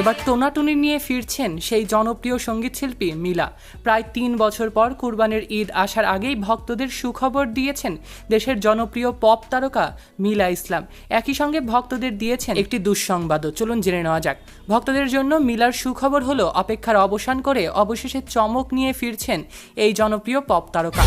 এবার টোনাটুনি নিয়ে ফিরছেন সেই জনপ্রিয় সঙ্গীতশিল্পী মিলা। প্রায় তিন বছর পর কুরবানের ঈদ আসার আগেই ভক্তদের সুখবর দিয়েছেন দেশের জনপ্রিয় পপ তারকা মিলা ইসলাম। একই সঙ্গে ভক্তদের দিয়েছেন একটি দুঃসংবাদও। চলুন জেনে নেওয়া যাক। ভক্তদের জন্য মিলার সুখবর হলো অপেক্ষার অবসান করে অবশেষে চমক নিয়ে ফিরছেন এই জনপ্রিয় পপ তারকা।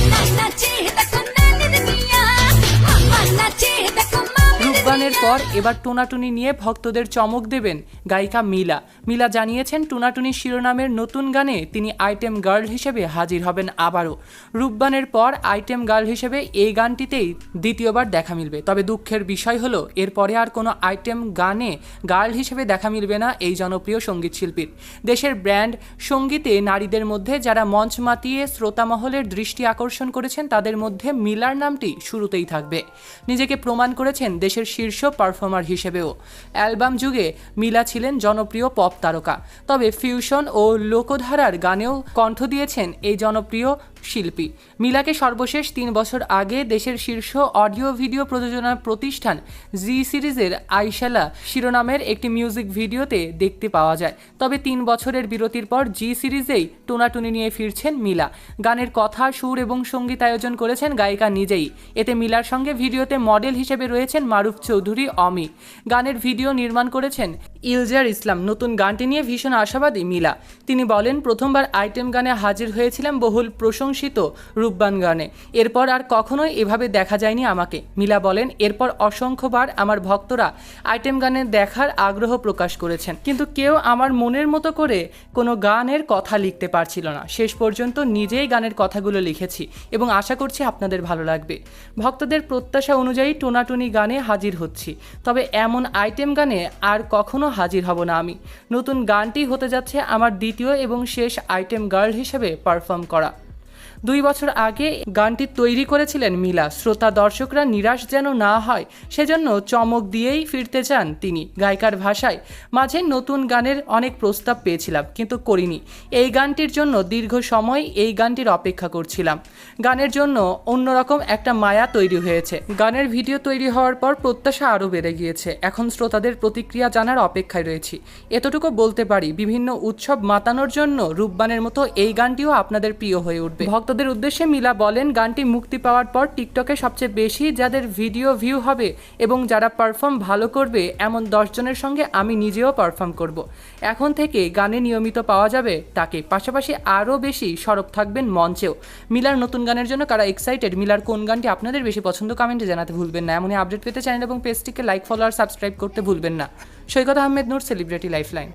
রূপবানের পর এবার টুনাটুনি নিয়ে ভক্তদের চমক দেবেন গায়িকা মিলা। মিলা জানিয়েছেন টুনাটুনি শিরোনামের নতুন গানে তিনি আইটেম গার্ল হিসেবে হাজির হবেন আবারও। রূপবানের পর আইটেম গার্ল হিসেবে এই গানটিতেই দ্বিতীয়বার দেখা মিলবে। তবে দুঃখের বিষয় হলো, এরপরে আর কোনো আইটেম গানে গার্ল হিসেবে দেখা মিলবে না এই জনপ্রিয় সংগীত শিল্পীর। দেশের ব্র্যান্ড সঙ্গীতে নারীদের মধ্যে যারা মঞ্চ মাতিয়ে শ্রোতামহলের দৃষ্টি আকর্ষণ করেছেন, তাদের মধ্যে মিলার নামটি শুরুতেই থাকবে। নিজেকে প্রমাণ করেছেন দেশের শীর্ষ পারফর্মার হিসেবেও। অ্যালবাম যুগে মিলা ছিলেন জনপ্রিয় পপ তারকা। তবে ফিউশন ও লোকধারার গানেও কণ্ঠ দিয়েছেন এই জনপ্রিয় শিল্পী। মিলাকে সর্বশেষ তিন বছর আগে দেশের শীর্ষ অডিও ভিডিও প্রযোজনা প্রতিষ্ঠান জি সিরিজের আইশালা শিরোনামের একটি মিউজিক ভিডিওতে দেখতে পাওয়া যায়। তবে তিন বছরের বিরতির পর জি সিরিজেই টোনাটুনি নিয়ে ফিরছেন মিলা। গানের কথা, সুর এবং সংগীত আয়োজন করেছেন গায়িকা নিজেই। এতে মিলার সঙ্গে ভিডিওতে মডেল হিসেবে রয়েছেন মারুফ চৌধুরী, অমি। গানের ভিডিও নির্মাণ করেছেন ইলজার ইসলাম নতুন গানটি নিয়ে ভীষণ আশাবাদী মিলা। তিনি বলেন, প্রথমবার আইটেম গানে হাজির হয়েছিলাম বহুল প্রশংসিত রূপবান গানে। এরপর আর কখনোই এভাবে দেখা যায়নি আমাকে। মিলা বলেন, এরপর অসংখ্যবার আমার ভক্তরা আইটেম গানে দেখার আগ্রহ প্রকাশ করেছেন। কিন্তু কেউ আমার মনের মতো করে কোনো গানের কথা লিখতে পারছিল না। শেষ পর্যন্ত নিজেই গানের কথাগুলো লিখেছি এবং আশা করছি আপনাদের ভালো লাগবে। ভক্তদের প্রত্যাশা অনুযায়ী টোনাটুনি গানে হাজির হচ্ছি। তবে এমন আইটেম গানে আর কখনো হাজির হব না আমি। নতুন গানটি হতে যাচ্ছে আমার দ্বিতীয় এবং শেষ আইটেম গার্ল হিসেবে পারফর্ম করা। দুই বছর আগে গানটি তৈরি করেছিলেন মিলা। শ্রোতা দর্শকরা নিরাশ যেন না হয়, সেজন্য চমক দিয়েই ফিরতে চান তিনি। গায়িকার ভাষায় মাঝে নতুন গানের অনেক প্রস্তাব পেয়েছিলাম, কিন্তু করিনি। এই গানটির জন্য দীর্ঘ সময় এই গানটির অপেক্ষা করছিলাম। গানের জন্য অন্যরকম একটা মায়া তৈরি হয়েছে। গানের ভিডিও তৈরি হওয়ার পর প্রত্যাশা আরও বেড়ে গিয়েছে। এখন শ্রোতাদের প্রতিক্রিয়া জানার অপেক্ষায় রয়েছি। এতটুকু বলতে পারি, বিভিন্ন উৎসব মাতানোর জন্য রূপবানের মতো এই গানটিও আপনাদের প্রিয় হয়ে উঠবে। ভক্তদের উদ্দেশ্যে মিলা বলেন, গানটি মুক্তি পাওয়ার পর টিকটকে সবচেয়ে বেশি যাদের ভিডিও ভিউ হবে এবং যারা পারফর্ম ভালো করবে, এমন দশজনের সঙ্গে আমি নিজেও পারফর্ম করব। এখন থেকে গানে নিয়মিত পাওয়া যাবে তাকে। পাশাপাশি আরও বেশি সরব থাকবেন মঞ্চেও। মিলার নতুন গানের জন্য কারা এক্সাইটেড মিলার কোন গানটি আপনাদের বেশি পছন্দ কমেন্টে জানাতে ভুলবেন না। এমনই আপডেট পেতে চ্যানেল এবং পেজটিকে লাইক ফলো আর সাবস্ক্রাইব করতে ভুলবেন না। Saikat Ahmed, Noor celebrity lifeline